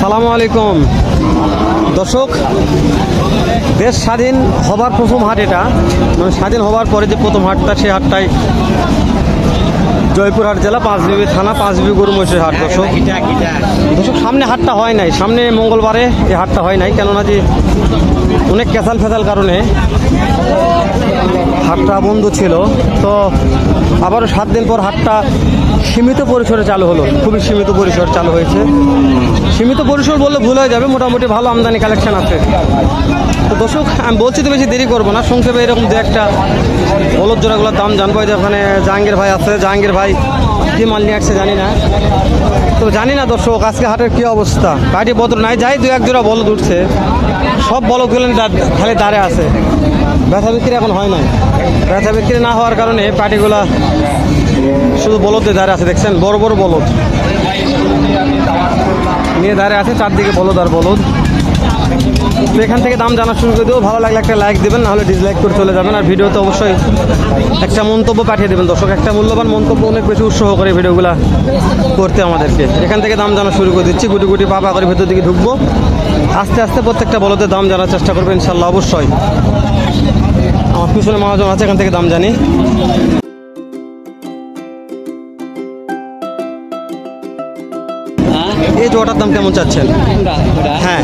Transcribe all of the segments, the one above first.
সালামু আলাইকুম। দর্শক, দেশ স্বাধীন হবার প্রথম হাট এটা। মানে স্বাধীন হবার পরে যে প্রথম হাটটা সেই হাটটাই জয়পুরহাট জেলা, পাঁচবিবি থানা, পাঁচবিবি গরু মহিষের হাট, দর্শক। দর্শক, সামনে হাটটা হয় নাই। সামনে মঙ্গলবারে এই হাটটা হয় নাই, কেননা যে অনেক ক্যাসাল ফেসাল কারণে হাটটা বন্ধ ছিল, তো আবারও সাত দিন পর হাটটা সীমিত পরিসরে চালু হলো, খুবই সীমিত পরিসর চালু হয়েছে। সীমিত পরিসর বললে ভুল হয়ে যাবে, মোটামুটি ভালো আমদানি কালেকশন আছে। তো দর্শক, আমি বলছি তো বেশি দেরি করব না, সংক্ষেপে এরকম যে একটা হলুদ জোড়াগুলোর দাম জানব। যে ওখানে জাহাঙ্গীর ভাই আছে, জাহাঙ্গীর ভাই কি মাল নিয়ে আসছে জানি না। তো জানি না দর্শক, আজকে হাটের কি অবস্থা? গাড়ি পত্র নাই, যাই দু এক জোড়া বলদ উঠছে। সব বলদগুলো খালি দাঁড়ে আছে। ব্যথা বিক্রি এখন হয় না ব্যথা বিক্রি না হওয়ার কারণে পার্টিগুলা শুধু বলদে দাঁড়িয়ে আছে, দেখছেন? বড় বড় বলদ। নিয়ে দাঁড়িয়ে আছে, চারদিকে বলদ আর বলদ। তো এখান থেকে দাম জানা শুরু করে দেবো। ভালো লাগলে একটা লাইক দেবেন, নাহলে ডিসলাইক করে চলে যাবেন। আর ভিডিওতে অবশ্যই একটা মন্তব্য পাঠিয়ে দেবেন। দর্শক, একটা মূল্যবান মন্তব্য অনেক বেশি উৎসাহ করে ভিডিওগুলো করতে আমাদেরকে। এখান থেকে দাম জানা শুরু করে দিচ্ছি। গুটি গুটি পাপা করে ভেতর দিকে ঢুকবো। আস্তে আস্তে প্রত্যেকটা বলতে দাম জানার চেষ্টা করবেন ইনশাল্লাহ, অবশ্যই। আমার পিছনে মহাজন আছে, এখান থেকে দাম জানি। এই জোয়াটার দাম কেমন চাচ্ছেন? হ্যাঁ।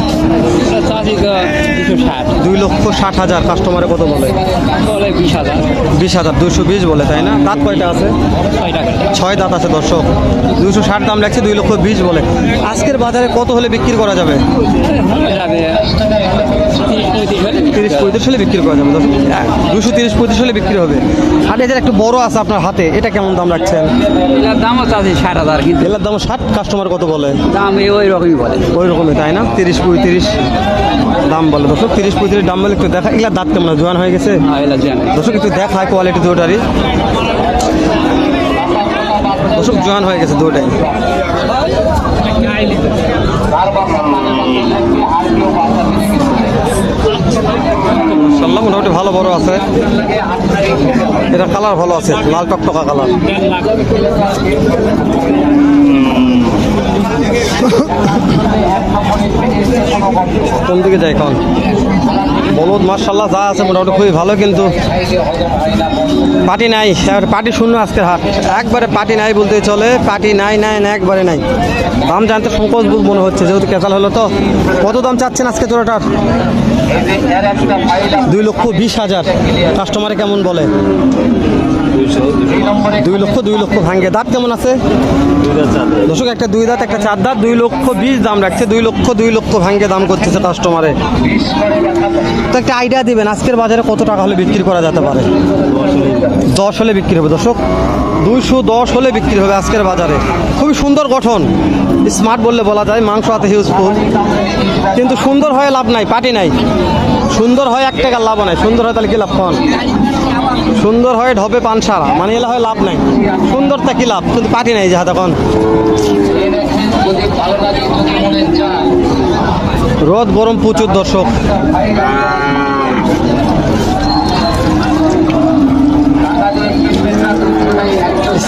দুই লক্ষ ষাট হাজার কাস্টমারে কত বলে? বিশ হাজার বিশ হাজার দুশো বিশ বলে, তাই না? দাঁত কয়টা আছে? ছয় দাঁত আছে, দর্শক। দুশো ষাট দাম লাগছে দুই লক্ষ বিশ বলে। আজকের বাজারে কত হলে বিক্রি করা যাবে? তিরিশ পঁয়ত্রিশ হলে বিক্রি করা যাবে। দুশো তিরিশ পঁয়ত্রিশ হলে বিক্রি হবে। আর এদের একটু বড় আছে আপনার হাতে এটা কেমন দাম রাখছেন? এটার দামও চাষি ষাট হাজার কিন্তু। এলার দাম ষাট কাস্টমার কত বলে? দাম এই ওই রকমই বলে। ওই রকমই তাই না? তিরিশ পঁয়ত্রিশ দাম বলে। দর্শক তিরিশ পঁয়ত্রিশ দাম বলে একটু দেখা। এগুলার দাঁত কেমন? জোয়ান হয়ে গেছে? হ্যাঁ জানে দর্শক একটু দেখায় কোয়ালিটি দুটারই। দর্শক জোয়ান হয়ে গেছে দুটাই। মাশাআল্লাহ, মোটামুটি ভালো বড় আছে। এটা কালার ভালো আছে, লাল টকটকা কালার কোন দিকে যায় এখন? বলদ মার্শাল্লাহ যা আছে মোটামুটি খুবই ভালো, কিন্তু পার্টি নাই। পার্টি শূন্য আজকে হাট। একবারে পার্টি নাই বলতে চলে। পার্টি নাই নাই না একবারে নাই। দাম জানতে সংকোচ বুক মনে হচ্ছে, যেহেতু ক্যাচাল হলো তো। কত দাম চাচ্ছেন আজকে জোড়াটার দুই লক্ষ বিশ হাজার। কাস্টমারে কেমন বলে? দুই লক্ষ দুই লক্ষ ভাঙ্গে। দাঁত কেমন আছে? দর্শক, একটা দুই দাঁত, একটা চার দাঁত, দুই লক্ষ বিশ দাম রাখছে। দুই লক্ষ দুই লক্ষ ভাঙ্গে দাম করতেছে কাস্টমারে তো একটা আইডিয়া দিবেন, আজকের বাজারে কত টাকা হলে বিক্রি করা যেতে পারে? দশ হলে বিক্রি হবে, দর্শক। দুইশো দশ হলে বিক্রি হবে আজকের বাজারে। খুবই সুন্দর গঠন। স্মার্ট বললে বলা যায়, মাংস হাতে হিউজফুল কিন্তু সুন্দর হয়ে লাভ নাই, পাটি নাই। সুন্দর হয় এক টাকার লাভ নাই। সুন্দর হয় তাহলে কি লাভ পান? সুন্দর হয় ঢবে পান সারা মানে এলা হয় লাভ নাই। সুন্দরটা কি লাভ? কিন্তু পাটি নাই যাহা তখন রোদ গরম প্রচুর দর্শক।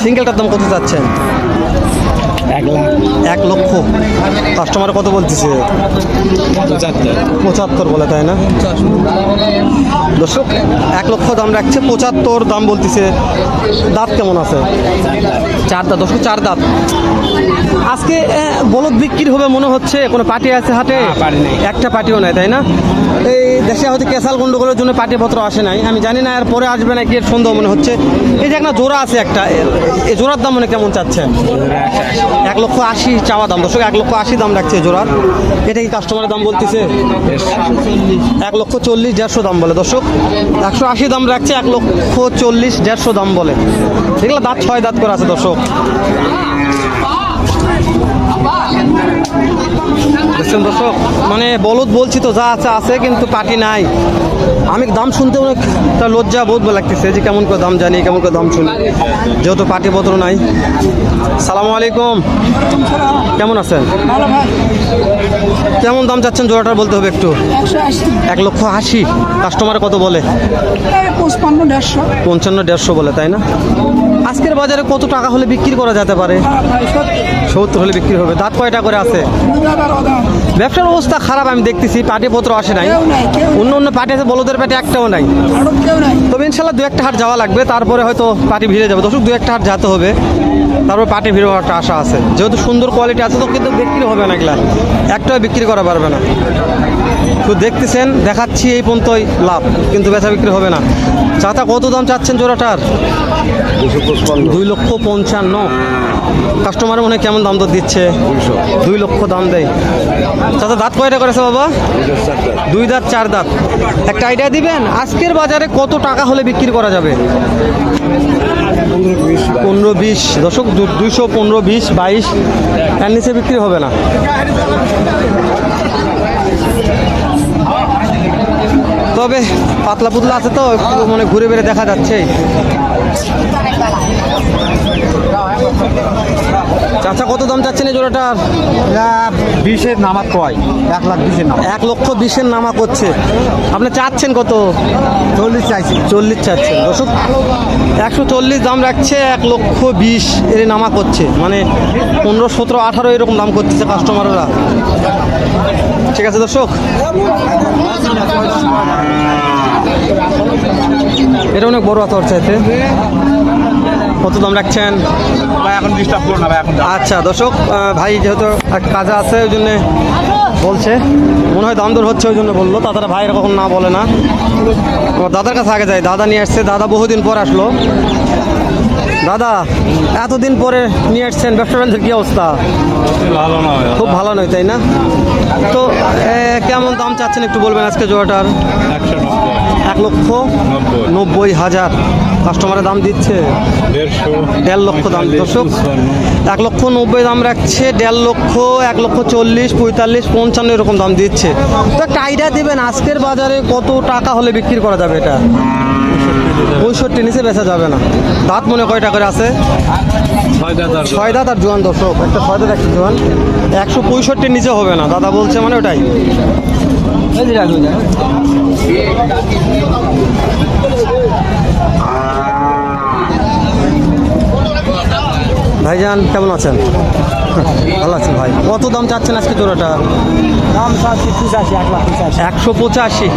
সিঙ্গেলটার দাম কত যাচ্ছেন এক লাখ এক লক্ষ। কাস্টমার কত বলতেছে? পঁচাত্তর বলে তাই না? দর্শক এক লক্ষ দাম রাখছে পঁচাত্তর দাম বলতেছে। দাঁত কেমন আছে? চার দাঁত দর্শক চার দাঁত। আজকে বলদ বিক্রি হবে মনে হচ্ছে? কোনো পার্টি আছে হাটে? একটা পার্টিও নাই তাই না? এই দেশে হয়তো কেসাল গন্ডগোলের জন্য পার্টিপত্র আসে নাই। আমি জানি না এর পরে আসবে নাকি এর সন্দেহ মনে হচ্ছে। এই যে একটা জোড়া আছে একটা এই জোড়ার দাম মানে কেমন চাচ্ছেন? এক লক্ষ আশি চাওয়া দাম। দর্শক এক লক্ষ আশি দাম রাখছে জোড়ার। এটা কি কাস্টমারের দাম বলতেছে? এক লক্ষ চল্লিশ দেড়শো দাম বলে। দর্শক একশো আশি দাম রাখছে এক লক্ষ চল্লিশ দেড়শো দাম বলে। এগুলো দাঁত ছয় দাঁত করে আছে দর্শক। দেখছেন দর্শক? মানে বলদ বলছি তো যা আছে আছে কিন্তু পার্টি নাই। আমি দাম শুনতে অনেক তা লজ্জা বোধ লাগতেছে যে কেমন করে দাম জানি কেমন করে দাম শুনি। যেহেতু পার্টি পত্র নাই। সালামু আলাইকুম। কেমন আছেন? কেমন দাম চাচ্ছেন জোড়াটার বলতে হবে একটু? এক লক্ষ আশি। কাস্টমার কত বলে? পঞ্চান্ন দেড়শো বলে তাই না? আজকের বাজারে কত টাকা হলে বিক্রি করা যেতে পারে? সত্তর হলে বিক্রি হবে। দাঁত কয়টা করে আছে? ব্যবসার অবস্থা খারাপ আমি দেখতেছি। পাটিপত্র আসে নাই। অন্য অন্য পাটি আছে বলদের পাটি একটাও নাই। তবে ইনশাল্লাহ দু একটা হাট যাওয়া লাগবে তারপরে হয়তো পাটি ভিড়ে যাবে। দর্শক দু একটা হাট যেতে হবে তারপর পাটি ভিড়ে একটা আশা আছে। যেহেতু সুন্দর কোয়ালিটি আছে তো কিন্তু বিক্রি হবে না এগুলা। একটাও বিক্রি করা পারবে না। তো দেখতেছেন, দেখাচ্ছি এই পর্যন্তই লাভ, কিন্তু বেচা বিক্রি হবে না। চাতা কত দাম চাচ্ছেন জোড়াটার? দুই লক্ষ পঞ্চান্ন। কাস্টমার মনে কেমন দাম দর দিচ্ছে? দুই লক্ষ দাম দেয়। চাচা, দাঁত কয়টা করেছে বাবা? দুই দাঁত, চার দাঁত। একটা আইডিয়া দিবেন? আজকের বাজারে কত টাকা হলে বিক্রি করা যাবে? পনেরো বিশ। দশক দুইশো পনেরো বিশ, বাইশ। এর নিচে বিক্রি হবে না। তবে পাতলা পুতলা আছে তো মানে ঘুরে বেড়ে দেখা যাচ্ছে চাচা কত দাম চাচ্ছেন এই জোড়াটার? বিশের নামাজ কয়। এক লাখ বিশের নামাজ এক লক্ষ বিশের নামা করছে আপনি চাচ্ছেন কত? চল্লিশ চাইছি। চল্লিশ চাচ্ছেন। দর্শক একশো চল্লিশ দাম রাখছে এক লক্ষ বিশ এর নামা করছে মানে পনেরো সতেরো আঠারো এরকম দাম করতেছে কাস্টমাররা ঠিক আছে দর্শক? এটা অনেক বড় আছে ওর চাইতে। কত দাম রাখছেন? ভাই এখন ডিস্টার্ব করো না ভাই এখন আচ্ছা দর্শক ভাই যেহেতু কাজে আছে ওই জন্যে বলছে। মনে হয় দাম দর হচ্ছে ওই জন্য বলল। তাছাড়া ভাইরা কখন না বলে না। আমার দাদার কাছে আগে যায় দাদা নিয়ে আসছে দাদা বহুদিন পর আসলো। দাদা এতদিন পরে নিয়ে আসছেন ব্যবসা বাণিজ্যের কী অবস্থা? ভালো নয় খুব ভালো নয় তাই না? তো কেমন দাম চাচ্ছেন একটু বলবেন আজকে জোয়াটার? এক লক্ষ নব্বই হাজার। কাস্টমারের দাম দিচ্ছে। দেড় লক্ষ দাম দর্শক। এক লক্ষ নব্বই দাম রাখছে দেড় লক্ষ এক লক্ষ চল্লিশ পঁয়তাল্লিশ পঞ্চান্ন এরকম দাম দিচ্ছে। তো একটা আইডিয়া দেবেন আজকের বাজারে কত টাকা হলে বিক্রি করা যাবে এটা? পঁয়ষট্টি নিচে বেচা যাবে না। দাঁত মনে কয়টা করে আছে? ছয় হাজার ছয় দাঁত আর জোয়ান দর্শক। একটা ছয় দাঁত একটা জোয়ান। একশো পঁয়ষট্টির নিচে হবে না। দাদা বলছে মানে ওটাই। ভাইজান কেমন আছেন? ভালো আছেন ভাই। কত দাম চাচ্ছেন আজকে জোড়াটা? দাম চাচ্ছি পঁচাশি এক লাখ একশো পঁচাশি।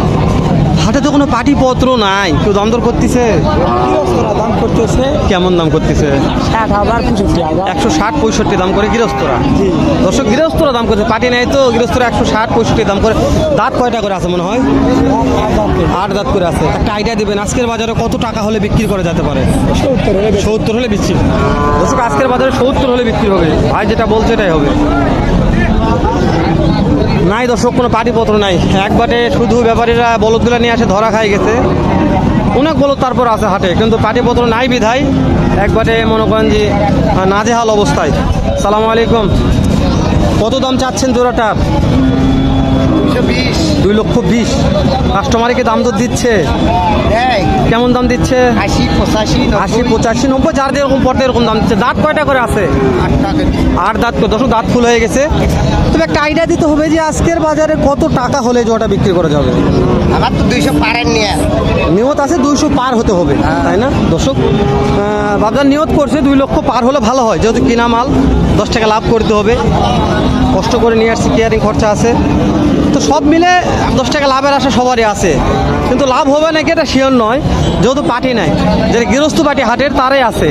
হাটে তো কোনো পাটি পত্র নাই। কেউ দাম দর করতেছে? দাম করতেছে কেমন দাম করতেছে? একশো ষাট পঁয়ষট্টি দাম করে গৃহস্থরা। দর্শক গৃহস্থরা দাম করছে পাটি নেই তো গৃহস্থরা একশো ষাট পঁয়ষট্টি দাম করে। দাঁত কয়টা করে আছে মনে হয়? আট দাঁত করে আছে। একটা আইডিয়া দিবেন আজকের বাজারে কত টাকা হলে বিক্রি করা যেতে পারে? সত্তর হলে সত্তর হলে বিক্রি। দর্শক আজকের বাজারে সত্তর হলে বিক্রি হবে। ভাই যেটা বলছে এটাই হবে। নাই দর্শক, কোনো পাটিপত্র নাই। একবারে শুধু ব্যাপারীরা বলদগুলো নিয়ে আসে ধরা খাই গেছে। অনেক বলদ তারপর আছে হাটে, কিন্তু পাটিপত্র নাই বিধায় একবারে মনে করেন যে নাজেহাল অবস্থায়। সালামু আলাইকুম। কত দাম চাচ্ছেন জোড়াটার? দুই লক্ষ বিশ। কাস্টমারকে দাম তো দিচ্ছে? কেমন দাম দিচ্ছে? আশি পঁচাশি আশি পঁচাশি নব্বই যার যেরকম পড়তে এরকম দাম দিচ্ছে। দাঁত কয়টা করে আছে? আট দাঁত করে দশ দাঁত ফুল হয়ে গেছে। তবে একটা আইডিয়া দিতে হবে যে আজকের বাজারে কত টাকা হলে জোয়াটা বিক্রি করা যাবে? আমার তো দুইশো পারেন নিয়ে। নিয়ত আছে দুইশো পার হতে হবে তাই না? দর্শক বাজার নিয়ত করছে দুই লক্ষ পার হলে ভালো হয়। যেহেতু কিনা মাল দশ টাকা লাভ করতে হবে। কষ্ট করে নিয়ে আসছি কেয়ারিং খরচা আছে। তো সব মিলে দশ টাকা লাভের আশা সবারই আছে। কিন্তু লাভ হবে নাকি এটা শিওর নয়। যেহেতু পার্টি নাই যে গৃহস্থ পার্টি হাটের, তারাই আছে।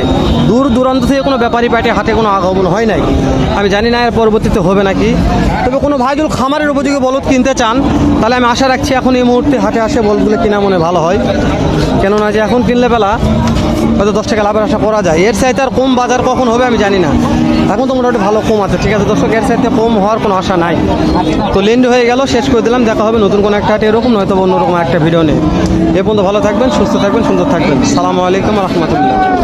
দূর দূরান্ত থেকে কোনো ব্যাপারী পার্টি হাটে কোনো আগমন হয় নাই। আমি জানি না এর পরবর্তীতে হবে নাকি। তবে কোনো ভাই যদি খামারের উপযোগী বলদ কিনতে চান, তাহলে আমি আশা রাখছি এখন এই মুহূর্তে হাটে আসে বলদগুলো কিনা মনে ভালো হয়। কেননা যে এখন কিনলে বেলা হয়তো দশ টাকা লাভের আশা করা যায়। এর চাইতে আর কম বাজার কখন হবে আমি জানি না। এখন তো মোটামুটি ভালো কম আছে, ঠিক আছে দর্শক, এর চাইতে কম হওয়ার কোনো আশা নাই। তো লেন্ড হয়ে গেল, শেষ করে দিলাম, দেখা হবে নতুন কোনো একটা হাটে এরকম, নয়তো অন্যরকম একটা ভিডিও নেই এ পর্যন্ত ভালো থাকবেন, সুস্থ থাকবেন, সুন্দর থাকবেন। সালামু আলাইকুম রহমতুল্লাহ।